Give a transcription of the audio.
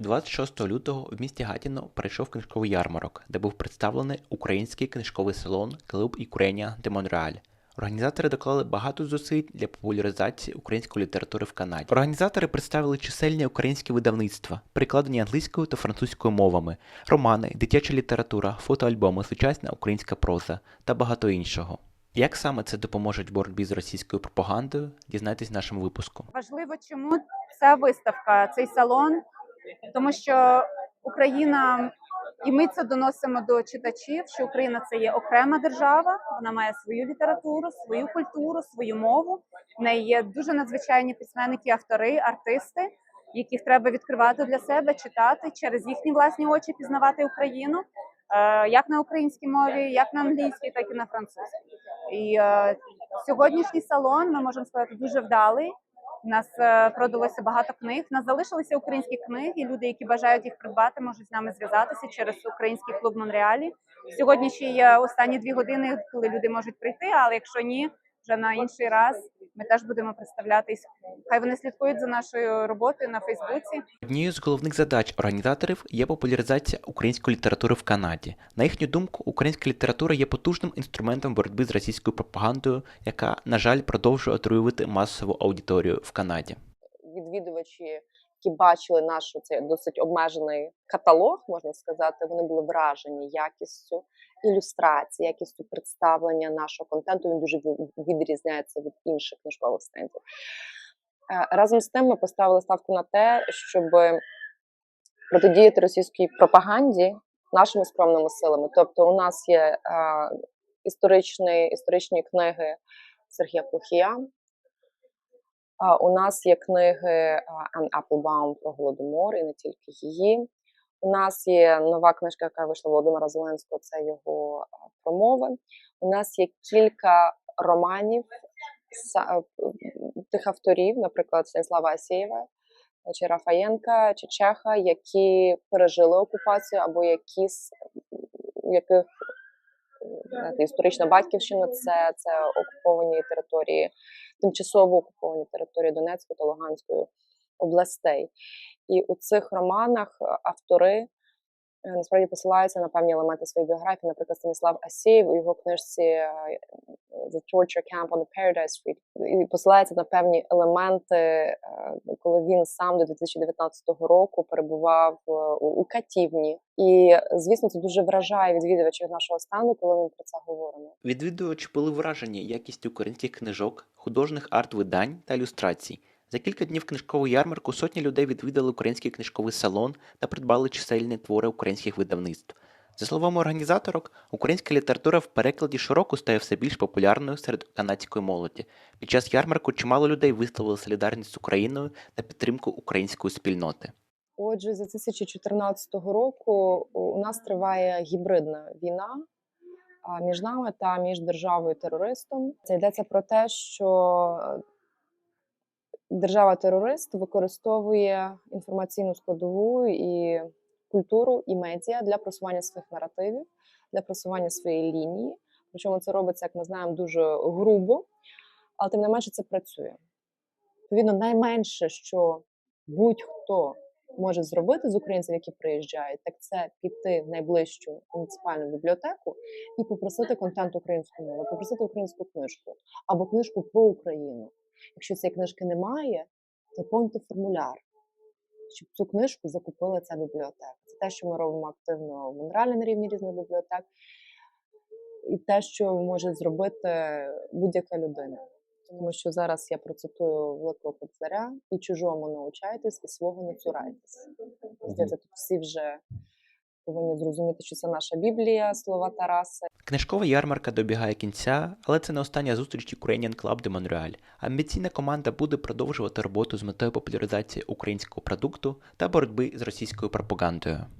26 лютого в місті Гатіно пройшов книжковий ярмарок, де був представлений український книжковий салон Клуб Ікурення де Монреаль. Організатори доклали багато зусиль для популяризації української літератури в Канаді. Організатори представили чисельні українські видавництва, перекладені англійською та французькою мовами, романи, дитяча література, фотоальбоми, сучасна українська проза та багато іншого. Як саме це допоможе боротьбі з російською пропагандою, дізнайтесь в нашому випуску. Важливо, чому ця виставка, цей салон, тому що Україна, і ми це доносимо до читачів, що Україна це є окрема держава, вона має свою літературу, свою культуру, свою мову. В неї є дуже надзвичайні письменники, автори, артисти, яких треба відкривати для себе, читати через їхні власні очі, пізнавати Україну. е, Як на українській мові, як на англійській, так і на французькій. І е, сьогоднішній салон ми можемо сказати дуже вдалий. У нас е, продалося багато книг. У нас залишилися українські книги. Люди, які бажають їх придбати, можуть з нами зв'язатися через український клуб Монреалі. Сьогодні ще є останні дві години, коли люди можуть прийти. Але якщо ні, вже на інший раз ми теж будемо представлятись. Хай вони слідкують за нашою роботою на Фейсбуці. Однією з головних задач організаторів є популяризація української літератури в Канаді. На їхню думку, українська література є потужним інструментом боротьби з російською пропагандою, яка, на жаль, продовжує отруювати масову аудиторію в Канаді. відвідувачі, які бачили наш цей досить обмежений каталог, можна сказати, вони були вражені якістю ілюстрації, якістю представлення нашого контенту. Він дуже відрізняється від інших книжкових стендів. Е, Разом з тим, ми поставили ставку на те, щоб протидіяти російській пропаганді нашими скромними силами. Тобто, у нас є е, історичні, історичні книги Сергія Плохія. У нас є книги Ан Аплбаум про Голодомор і не тільки її. У нас є нова книжка, яка вийшла Володимира Зеленського, це його промови. У нас є кілька романів са- тих авторів, наприклад, Станіслава Асєєва чи Рафаєнка, чи Чеха, які пережили окупацію або які у яких історична батьківщина це, це окуповані території, тимчасово окуповані території Донецької та Луганської областей. І у цих романах е, автори насправді посилаються на певні елементи своєї біографії. Наприклад, Станіслав Асєєв у його книжці е, The Torture Camp on the Paradise Street і посилається на певні елементи, е, коли він сам до 2019 року перебував е, у катівні. І звісно, це дуже вражає відвідувачів нашого стану, коли ми про це говоримо. Відвідувачі були вражені якістю українських книжок, художніх арт-видань та ілюстрацій. За кілька днів книжкового ярмарку сотні людей відвідали український книжковий салон та придбали чисельні твори українських видавництв. За словами організаторок, українська література в перекладі широко стає все більш популярною серед канадської молоді. Під час ярмарку чимало людей висловили солідарність з Україною та підтримку української спільноти. Отже, з 2014 року у нас триває гібридна війна між нами та між державою терористом. Це йдеться про те, що е, держава-терорист використовує інформаційну складову і культуру і медіа для просування своїх наративів, для просування своєї лінії. Причому це робиться, як ми знаємо, дуже грубо, але тим не менше це працює. Відповідно, найменше, що будь-хто може зробити з українців, які приїжджають, так це піти в найближчу муніципальну бібліотеку і попросити контент українською мовою, попросити українську книжку або книжку про Україну. Якщо цієї книжки немає, заповнити формуляр, щоб цю книжку закупила ця бібліотека. Це те, що ми робимо активно в Монреалі на рівні різних бібліотек, і те, що може зробити будь-яка людина. Тому що зараз я процитую великого кобзаря і чужому научайтесь, і свого не цурайтесь. Здається, тут всі вже повинні зрозуміти, що це наша Біблія, слова Тараса. Книжкова ярмарка добігає кінця, але це не остання зустріч Ukrainian Club de Montreal. Амбіційна команда буде продовжувати роботу з метою популяризації українського продукту та боротьби з російською пропагандою.